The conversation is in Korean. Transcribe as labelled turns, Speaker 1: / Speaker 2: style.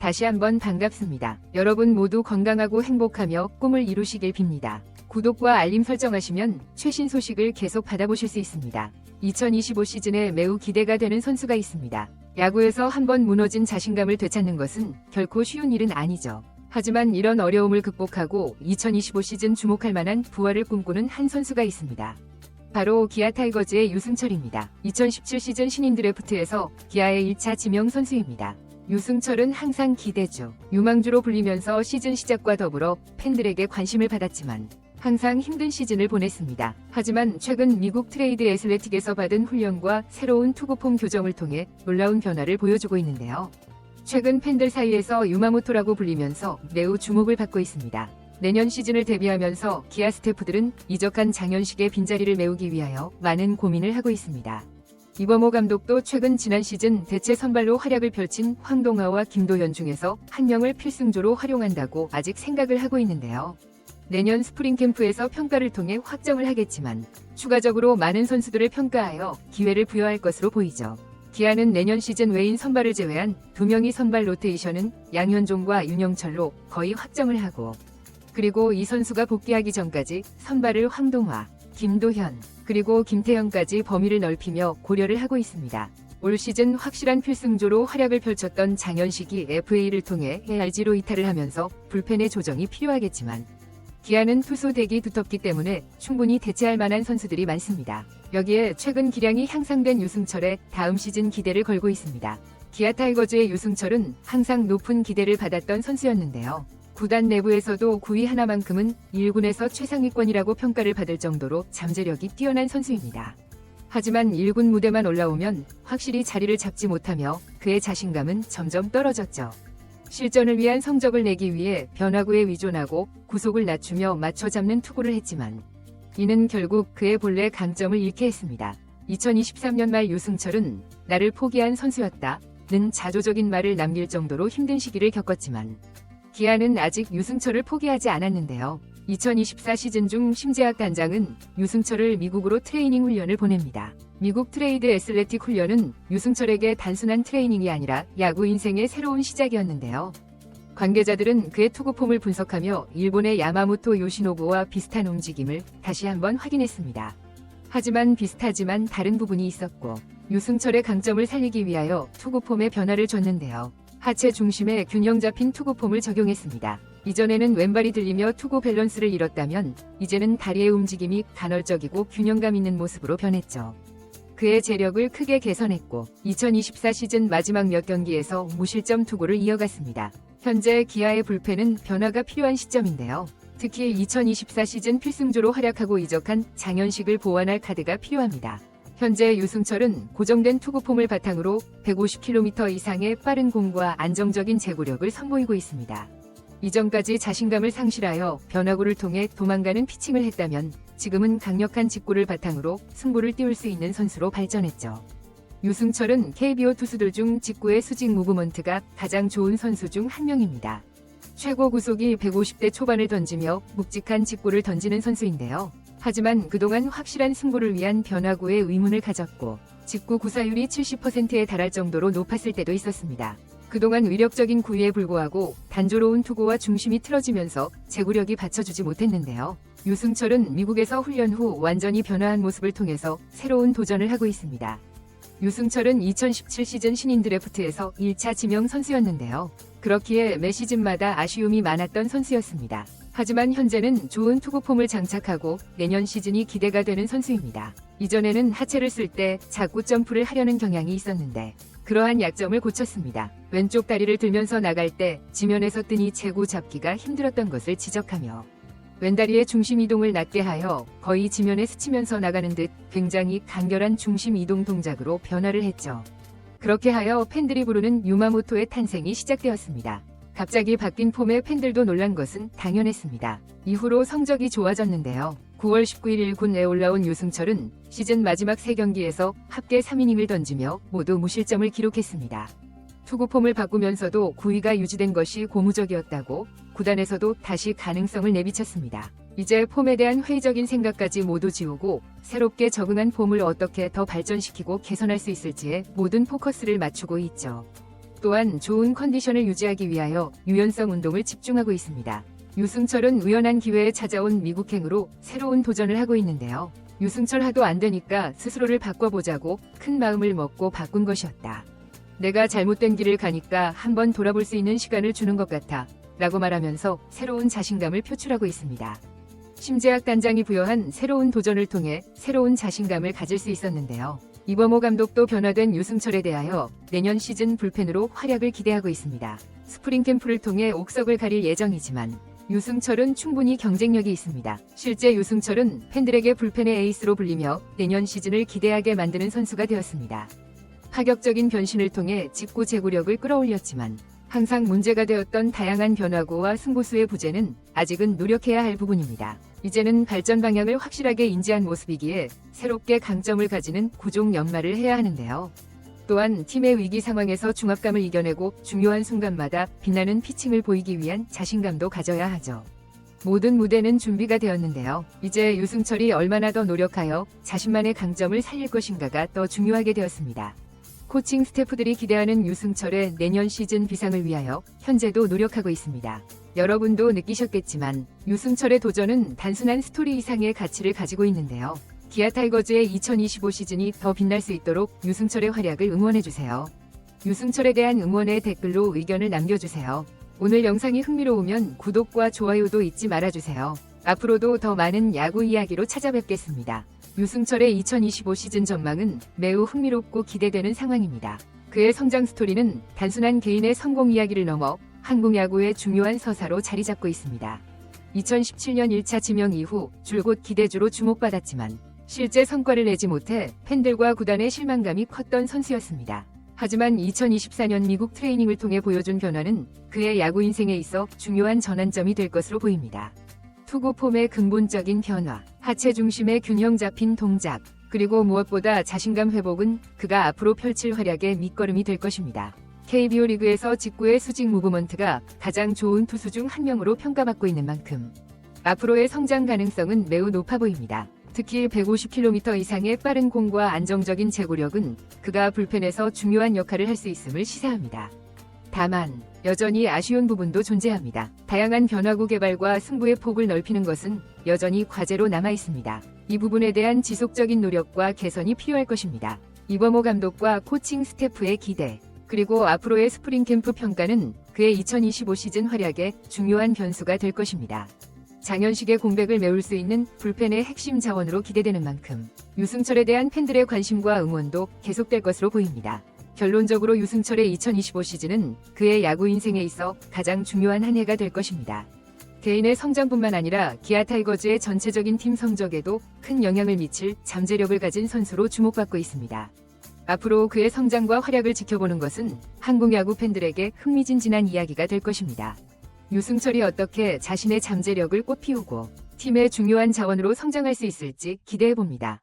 Speaker 1: 다시 한번 반갑습니다. 여러분 모두 건강하고 행복하며 꿈을 이루시길 빕니다. 구독과 알림 설정하시면 최신 소식을 계속 받아보실 수 있습니다. 2025 시즌에 매우 기대가 되는 선수가 있습니다. 야구에서 한번 무너진 자신감을 되찾는 것은 결코 쉬운 일은 아니죠. 하지만 이런 어려움을 극복하고 2025 시즌 주목할 만한 부활을 꿈꾸는 한 선수가 있습니다. 바로 기아 타이거즈의 유승철입니다. 2017 시즌 신인 드래프트에서 기아의 1차 지명 선수입니다. 유승철은 항상 기대주, 유망주로 불리면서 시즌 시작과 더불어 팬들에게 관심을 받았지만 항상 힘든 시즌을 보냈습니다. 하지만 최근 미국 트레이드 애슬레틱에서 받은 훈련과 새로운 투구폼 교정을 통해 놀라운 변화를 보여주고 있는데요. 최근 팬들 사이에서 유마모토라고 불리면서 매우 주목을 받고 있습니다. 내년 시즌을 대비하면서 기아 스태프들은 이적한 장현식의 빈자리를 메우기 위하여 많은 고민을 하고 있습니다. 이범호 감독도 최근 지난 시즌 대체 선발로 활약을 펼친 황동하와 김도현 중에서 한 명을 필승조로 활용한다고 아직 생각을 하고 있는데요. 내년 스프링 캠프에서 평가를 통해 확정을 하겠지만 추가적으로 많은 선수들을 평가하여 기회를 부여할 것으로 보이죠. 기아는 내년 시즌 외인 선발을 제외한 두 명이 선발 로테이션은 양현종과 윤영철로 거의 확정을 하고 그리고 이 선수가 복귀하기 전까지 선발을 황동화, 김도현, 그리고 김태형까지 범위를 넓히며 고려를 하고 있습니다. 올 시즌 확실한 필승조로 활약을 펼쳤던 장현식이 FA를 통해 ARG로 이탈을 하면서 불펜의 조정이 필요하겠지만 기아는 투수 덱이 두텁기 때문에 충분히 대체할 만한 선수들이 많습니다. 여기에 최근 기량이 향상된 유승철의 다음 시즌 기대를 걸고 있습니다. 기아 타이거즈의 유승철은 항상 높은 기대를 받았던 선수였는데요. 구단 내부에서도 9위 하나만큼은 1군에서 최상위권이라고 평가를 받을 정도로 잠재력이 뛰어난 선수입니다. 하지만 1군 무대만 올라오면 확실히 자리를 잡지 못하며 그의 자신감은 점점 떨어졌죠. 실전을 위한 성적을 내기 위해 변화구에 위존하고 구속을 낮추며 맞춰 잡는 투구를 했지만 이는 결국 그의 본래 강점을 잃게 했습니다. 2023년 말 유승철은 나를 포기한 선수였다. 는 자조적인 말을 남길 정도로 힘든 시기를 겪었지만 기아는 아직 유승철을 포기하지 않았는데요. 2024 시즌 중 심재학 단장은 유승철을 미국으로 트레이닝 훈련을 보냅니다. 미국 트레이드 애슬레틱 훈련은 유승철에게 단순한 트레이닝이 아니라 야구 인생의 새로운 시작이었는데요. 관계자들은 그의 투구폼을 분석하며 일본의 야마모토 요시노부와 비슷한 움직임을 다시 한번 확인했습니다. 하지만 비슷하지만 다른 부분이 있었고 유승철의 강점을 살리기 위하여 투구폼에 변화를 줬는데요. 하체 중심에 균형 잡힌 투구폼을 적용했습니다. 이전에는 왼발이 들리며 투구 밸런스를 잃었다면 이제는 다리의 움직임이 간헐적이고 균형감 있는 모습으로 변했죠. 그의 재력을 크게 개선했고 2024 시즌 마지막 몇 경기에서 무실점 투구를 이어갔습니다. 현재 기아의 불펜은 변화가 필요한 시점인데요. 특히 2024 시즌 필승조로 활약하고 이적한 장현식을 보완할 카드가 필요합니다. 현재 유승철은 고정된 투구폼을 바탕으로 150km 이상의 빠른 공과 안정적인 제구력을 선보이고 있습니다. 이전까지 자신감을 상실하여 변화구를 통해 도망가는 피칭을 했다면 지금은 강력한 직구를 바탕으로 승부를 띄울 수 있는 선수로 발전했죠. 유승철은 KBO 투수들 중 직구의 수직 무브먼트가 가장 좋은 선수 중 한 명입니다. 최고 구속이 150대 초반을 던지며 묵직한 직구를 던지는 선수인데요. 하지만 그동안 확실한 승부를 위한 변화구에 의문을 가졌고 직구 구사율이 70%에 달할 정도로 높았을 때도 있었습니다. 그동안 위력적인 구위에 불구하고 단조로운 투구와 중심이 틀어지면서 제구력이 받쳐주지 못했는데요. 유승철은 미국에서 훈련 후 완전히 변화한 모습을 통해서 새로운 도전을 하고 있습니다. 유승철은 2017 시즌 신인 드래프트에서 1차 지명 선수였는데요. 그렇기에 매 시즌마다 아쉬움이 많았던 선수였습니다. 하지만 현재는 좋은 투구폼을 장착하고 내년 시즌이 기대가 되는 선수입니다. 이전에는 하체를 쓸 때 자꾸 점프를 하려는 경향이 있었는데 그러한 약점을 고쳤습니다. 왼쪽 다리를 들면서 나갈 때 지면에서 뜨니 제구 잡기가 힘들었던 것을 지적하며 왼다리의 중심 이동을 낮게 하여 거의 지면에 스치면서 나가는 듯 굉장히 간결한 중심 이동 동작으로 변화를 했죠. 그렇게 하여 팬들이 부르는 유마모토의 탄생이 시작되었습니다. 갑자기 바뀐 폼에 팬들도 놀란 것은 당연했습니다. 이후로 성적이 좋아졌는데요. 9월 19일 1군에 올라온 유승철은 시즌 마지막 3경기에서 합계 3이닝을 던지며 모두 무실점을 기록했습니다. 투구 폼을 바꾸면서도 9위가 유지된 것이 고무적이었다고 구단에서도 다시 가능성을 내비쳤습니다. 이제 폼에 대한 회의적인 생각까지 모두 지우고 새롭게 적응한 폼을 어떻게 더 발전시키고 개선할 수 있을지에 모든 포커스를 맞추고 있죠. 또한 좋은 컨디션을 유지하기 위하여 유연성 운동을 집중하고 있습니다. 유승철은 우연한 기회에 찾아온 미국행으로 새로운 도전을 하고 있는데요. 유승철 하도 안 되니까 스스로를 바꿔보자고 큰 마음을 먹고 바꾼 것이었다. 내가 잘못된 길을 가니까 한번 돌아볼 수 있는 시간을 주는 것 같아. 라고 말하면서 새로운 자신감을 표출하고 있습니다. 심재학 단장이 부여한 새로운 도전을 통해 새로운 자신감을 가질 수 있었는데요. 이범호 감독도 변화된 유승철에 대하여 내년 시즌 불펜으로 활약을 기대하고 있습니다. 스프링 캠프를 통해 옥석을 가릴 예정이지만 유승철은 충분히 경쟁력이 있습니다. 실제 유승철은 팬들에게 불펜의 에이스로 불리며 내년 시즌을 기대하게 만드는 선수가 되었습니다. 파격적인 변신을 통해 직구 제구력을 끌어올렸지만 항상 문제가 되었던 다양한 변화구와 승부수의 부재는 아직은 노력해야 할 부분입니다. 이제는 발전 방향을 확실하게 인지한 모습이기에 새롭게 강점을 가지는 구종 연말을 해야 하는데요. 또한 팀의 위기 상황에서 중압감을 이겨내고 중요한 순간마다 빛나는 피칭을 보이기 위한 자신감도 가져야 하죠. 모든 무대는 준비가 되었는데요. 이제 유승철이 얼마나 더 노력하여 자신만의 강점을 살릴 것인가가 더 중요하게 되었습니다. 코칭 스태프들이 기대하는 유승철의 내년 시즌 비상을 위하여 현재도 노력하고 있습니다. 여러분도 느끼셨겠지만 유승철의 도전은 단순한 스토리 이상의 가치를 가지고 있는데요. 기아 타이거즈의 2025 시즌이 더 빛날 수 있도록 유승철의 활약을 응원해주세요. 유승철에 대한 응원의 댓글로 의견을 남겨주세요. 오늘 영상이 흥미로우면 구독과 좋아요도 잊지 말아주세요. 앞으로도 더 많은 야구 이야기로 찾아뵙겠습니다. 유승철의 2025 시즌 전망은 매우 흥미롭고 기대되는 상황입니다. 그의 성장 스토리는 단순한 개인의 성공 이야기를 넘어 한국 야구의 중요한 서사로 자리 잡고 있습니다. 2017년 1차 지명 이후 줄곧 기대주로 주목받았지만 실제 성과를 내지 못해 팬들과 구단의 실망감이 컸던 선수였습니다. 하지만 2024년 미국 트레이닝을 통해 보여준 변화는 그의 야구 인생에 있어 중요한 전환점이 될 것으로 보입니다. 투구 폼의 근본적인 변화, 하체 중심의 균형 잡힌 동작, 그리고 무엇보다 자신감 회복은 그가 앞으로 펼칠 활약의 밑거름이 될 것입니다. KBO 리그에서 직구의 수직 무브먼트가 가장 좋은 투수 중 한 명으로 평가받고 있는 만큼 앞으로의 성장 가능성은 매우 높아 보입니다. 특히 150km 이상의 빠른 공과 안정적인 제구력은 그가 불펜에서 중요한 역할을 할 수 있음을 시사합니다. 다만 여전히 아쉬운 부분도 존재합니다. 다양한 변화구 개발과 승부의 폭을 넓히는 것은 여전히 과제로 남아 있습니다. 이 부분에 대한 지속적인 노력과 개선이 필요할 것입니다. 이범호 감독과 코칭 스태프의 기대, 그리고 앞으로의 스프링 캠프 평가는 그의 2025 시즌 활약에 중요한 변수가 될 것입니다. 장현식의 공백을 메울 수 있는 불펜의 핵심 자원으로 기대되는 만큼 유승철에 대한 팬들의 관심과 응원도 계속될 것으로 보입니다. 결론적으로 유승철의 2025 시즌은 그의 야구 인생에 있어 가장 중요한 한 해가 될 것입니다. 개인의 성장뿐만 아니라 기아 타이거즈의 전체적인 팀 성적에도 큰 영향을 미칠 잠재력을 가진 선수로 주목받고 있습니다. 앞으로 그의 성장과 활약을 지켜보는 것은 한국 야구 팬들에게 흥미진진한 이야기가 될 것입니다. 유승철이 어떻게 자신의 잠재력을 꽃피우고 팀의 중요한 자원으로 성장할 수 있을지 기대해 봅니다.